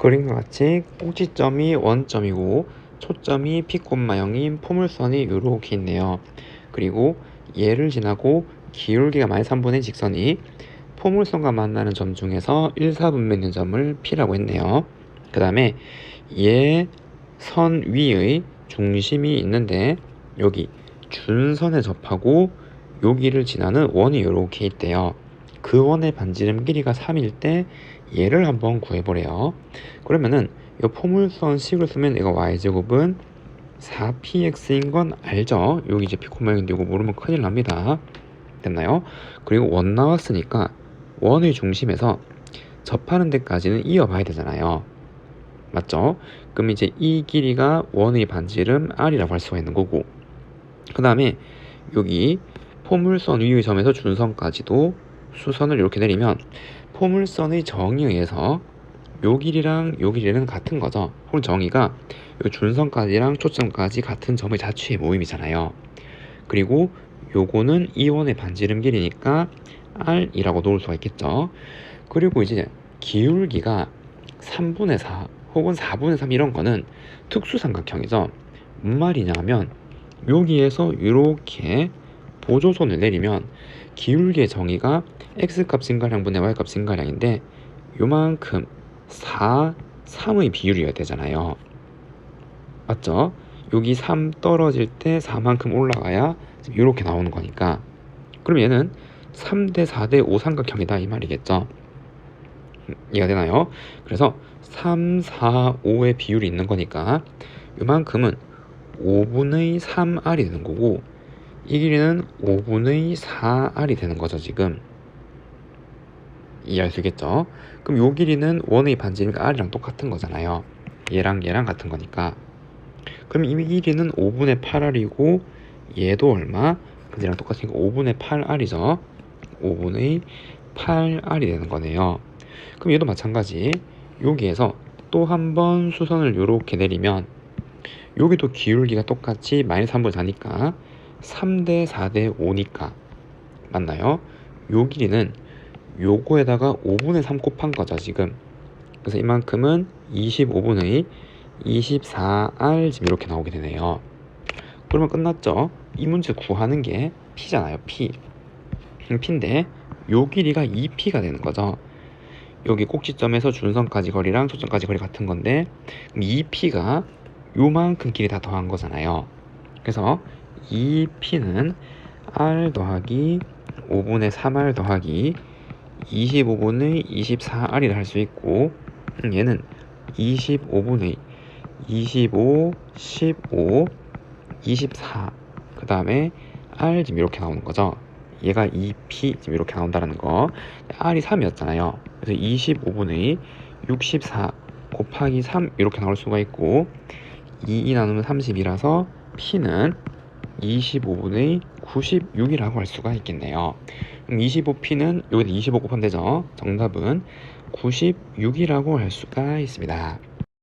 그림과 같이 꼭지점이 원점이고 초점이 피꽃마형인 포물선이 이렇게 있네요. 그리고 얘를 지나고 기울기가 마이너스 3분의 직선이 포물선과 만나는 점 중에서 1, 4분면 있는 점을 P라고 했네요. 그 다음에 얘 선 위의 중심이 있는데 여기 준선에 접하고 여기를 지나는 원이 이렇게 있대요. 그 원의 반지름 길이가 3일 때 얘를 한번 구해보래요. 그러면은 이 포물선 식을 쓰면 이거 y제곱은 4px인 건 알죠? 여기 이제 피코모양인데 이거 모르면 큰일 납니다. 됐나요? 그리고 원 나왔으니까 원의 중심에서 접하는 데까지는 이어봐야 되잖아요. 맞죠? 그럼 이제 이 길이가 원의 반지름 r이라고 할 수가 있는 거고 그 다음에 여기 포물선 위의 점에서 준선까지도 수선을 이렇게 내리면 포물선의 정의에 의해서 요 길이랑 요 길이는 같은 거죠. 혹은 정의가 요 준선까지랑 초점까지 같은 점의 자취의 모임이잖아요. 그리고 요거는 이원의 반지름 길이니까 r이라고 놓을 수가 있겠죠. 그리고 이제 기울기가 3분의 4 혹은 4분의 3 이런 거는 특수삼각형이죠. 뭔 말이냐면 여기에서 이렇게 보조선을 내리면 기울기의 정의가 x값 증가량 분의 y값 증가량인데 요만큼 4, 3의 비율이어야 되잖아요. 맞죠? 여기 3 떨어질 때 4만큼 올라가야 이렇게 나오는 거니까 그럼 얘는 3대 4대 5 삼각형이다 이 말이겠죠. 이해가 되나요? 그래서 3, 4, 5의 비율이 있는 거니까 요만큼은 5분의 3r이 되는 거고 이 길이는 5분의 4r이 되는 거죠 지금 이해할 수 있겠죠? 그럼 요 길이는 원의 반지름과 r이랑 똑같은 거잖아요 얘랑 얘랑 같은 거니까 그럼 이 길이는 5분의 8r이고 얘도 얼마? 얘랑 똑같으니까 5분의 8r이죠 5분의 8r이 되는 거네요 그럼 얘도 마찬가지 여기에서 또 한 번 수선을 이렇게 내리면 여기도 기울기가 똑같이 마이너스 3분의 4니까 3대 4대 5니까 맞나요? 요 길이는 요거에다가 5분의 3 곱한 거죠 지금. 그래서 이만큼은 25분의 24R 지금 이렇게 나오게 되네요. 그러면 끝났죠? 이 문제 구하는 게 P잖아요 P. P인데 요 길이가 2P가 되는 거죠. 여기 꼭지점에서 준선까지 거리랑 초점까지 거리 같은 건데 그럼 2P가 요만큼 길이 다 더한 거잖아요. 그래서 2P는 R 더하기 5분의 3R 더하기 25분의 24R이라 할 수 있고 음, 얘는 25분의 25, 15, 24 그 다음에 R 지금 이렇게 나오는 거죠? 얘가 2P 지금 이렇게 나온다는 거. R이 3이었잖아요. 그래서 25분의 64 곱하기 3 이렇게 나올 수가 있고 2, 2 나누면 30이라서 P는 25분의 96이라고 할 수가 있겠네요. 그럼 25P는 여기다 25 곱하면 되죠. 정답은 96이라고 할 수가 있습니다.